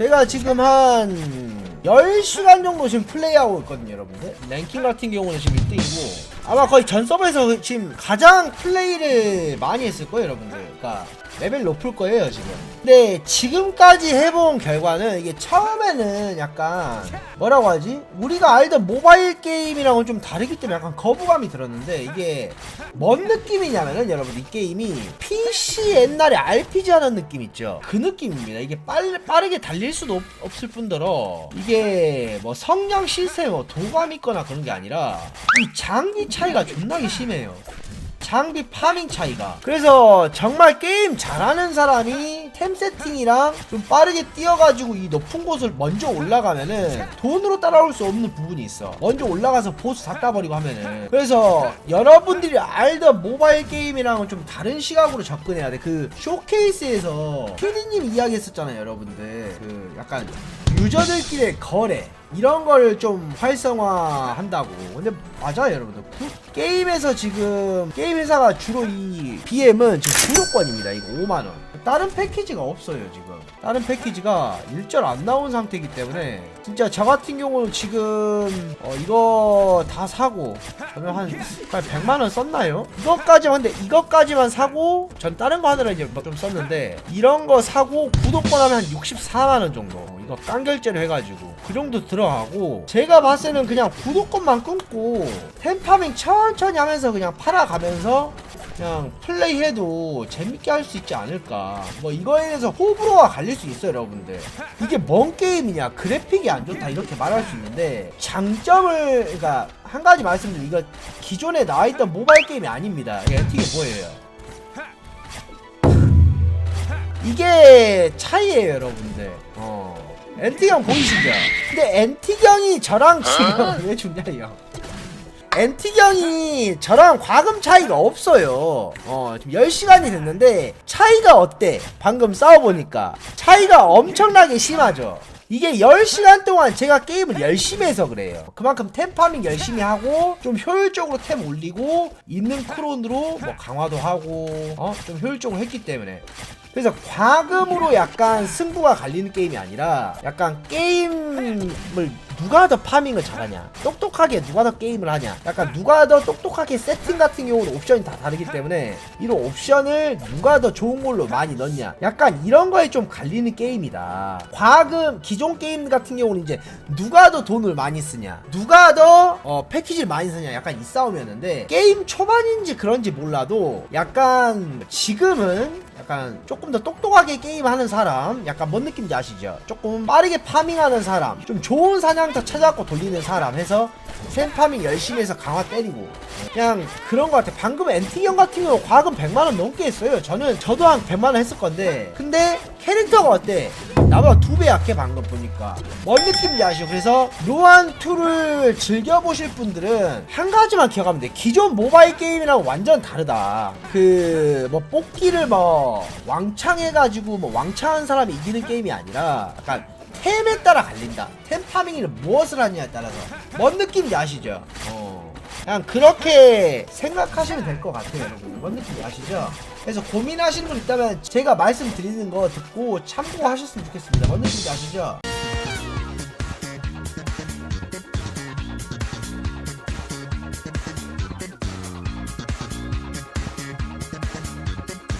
제가 지금 한 10시간 정도 지금 플레이하고 있거든요, 여러분들. 랭킹 같은 경우는 지금 1등이고, 아마 거의 전 서버에서 지금 가장 플레이를 많이 했을 거예요, 여러분들. 그러니까 레벨 높을 거예요, 지금. 근데 지금까지 해본 결과는 이게 처음에는 약간 뭐라고 하지? 우리가 알던 모바일 게임이랑은 좀 다르기 때문에 약간 거부감이 들었는데 이게 뭔 느낌이냐면은 여러분 이 게임이 PC 옛날에 RPG 하는 느낌 있죠? 그 느낌입니다. 이게 빨, 빠르게 달릴 수도 없, 없을 뿐더러 이게 뭐 성량 시스템 뭐 도감 있거나 그런 게 아니라 이 장비 차이가 존나게 심해요. 장비 파밍 차이가. 그래서 정말 게임 잘하는 사람이 템 세팅이랑 좀 빠르게 뛰어가지고 이 높은 곳을 먼저 올라가면은 돈으로 따라올 수 없는 부분이 있어 먼저 올라가서 보스 다 따버리고 하면은 그래서 여러분들이 알던 모바일 게임이랑은 좀 다른 시각으로 접근해야 돼 그 쇼케이스에서 피디님 이야기 했었잖아요 여러분들 그 약간 유저들끼리의 거래 이런 걸 좀 활성화한다고. 근데 맞아요, 여러분들. 구- 게임에서 지금 게임 회사가 주로 이 BM은 지금 구독권입니다. 이거 5만 원. 다른 패키지가 없어요, 지금. 다른 패키지가 일절 안 나온 상태이기 때문에 진짜 저 같은 경우는 지금 어, 이거 다 사고 저는 한, 한 100만 원 썼나요? 이것까지만 근데 이것까지만 사고 전 다른 거 하느라 이제 뭐좀 썼는데 이런 거 사고 구독권 하면 한 64만 원 정도. 이거 깡결제를 해가지고 그 정도 들어가고 제가 봤을 때는 그냥 구독권만 끊고 템파밍 천천히 하면서 그냥 팔아가면서 그냥 플레이해도 재밌게 할 수 있지 않을까. 뭐 이거에 대해서 호불호가 갈릴 수 있어요 여러분들. 이게 뭔 게임이냐? 그래픽이 안 좋다 이렇게 말할 수 있는데 장점을 그러니까 한 가지 말씀드리면 이거 기존에 나와있던 모바일 게임이 아닙니다. 이게 보여요? 이게 차이예요 여러분들. 어. 엔티경 보이시죠? 근데 엔티경이 저랑 지금 왜 죽냐 이거 엔티경이 저랑 과금 차이가 없어요 어 지금 10시간이 됐는데 차이가 어때? 방금 싸워보니까 차이가 엄청나게 심하죠 이게 10시간 동안 제가 게임을 열심히 해서 그래요. 그만큼 템 파밍 열심히 하고 좀 효율적으로 템 올리고 있는 크론으로 뭐 강화도 하고 어? 좀 효율적으로 했기 때문에 그래서 과금으로 약간 승부가 갈리는 게임이 아니라 약간 게임을 누가 더 파밍을 잘하냐? 똑똑하게 누가 더 게임을 하냐? 약간 누가 더 똑똑하게 세팅 같은 경우는 옵션이 다 다르기 때문에 이런 옵션을 누가 더 좋은 걸로 많이 넣냐? 약간 이런 거에 좀 갈리는 게임이다. 과금 기존 게임 같은 경우는 이제 누가 더 돈을 많이 쓰냐? 누가 더 어, 패키지를 많이 쓰냐? 약간 이 싸움이었는데 게임 초반인지 그런지 몰라도 약간 지금은 약간 조금 더 똑똑하게 게임하는 사람 약간 뭔 느낌인지 아시죠? 조금 빠르게 파밍하는 사람 좀 좋은 사냥 터 찾아갖고 돌리는 사람 해서 샘 파밍 열심히 해서 강화 때리고. 그냥 그런 것 같아 방금 엔티 형 같은 경우 과금 100만원 넘게 했어요. 저는 저도 한 100만원 했을 건데. 근데 캐릭터가 어때? 나보다 두 배 약해 방금 보니까. 뭔 느낌인지 아시죠? 그래서 로안2를 즐겨보실 분들은 한 가지만 기억하면 돼 기존 모바일 게임이랑 완전 다르다. 그 뭐 뽑기를 뭐 왕창 해가지고 뭐 왕창 한 사람이 이기는 게임이 아니라 약간 템에 따라 갈린다 템 파밍을 무엇을 하냐에 따라서 뭔 느낌인지 아시죠? 어. 그냥 그렇게 생각하시면 될 것 같아요 여러분 뭔 느낌인지 아시죠? 그래서 고민하시는 분 있다면 제가 말씀드리는 거 듣고 참고하셨으면 좋겠습니다 뭔 느낌인지 아시죠?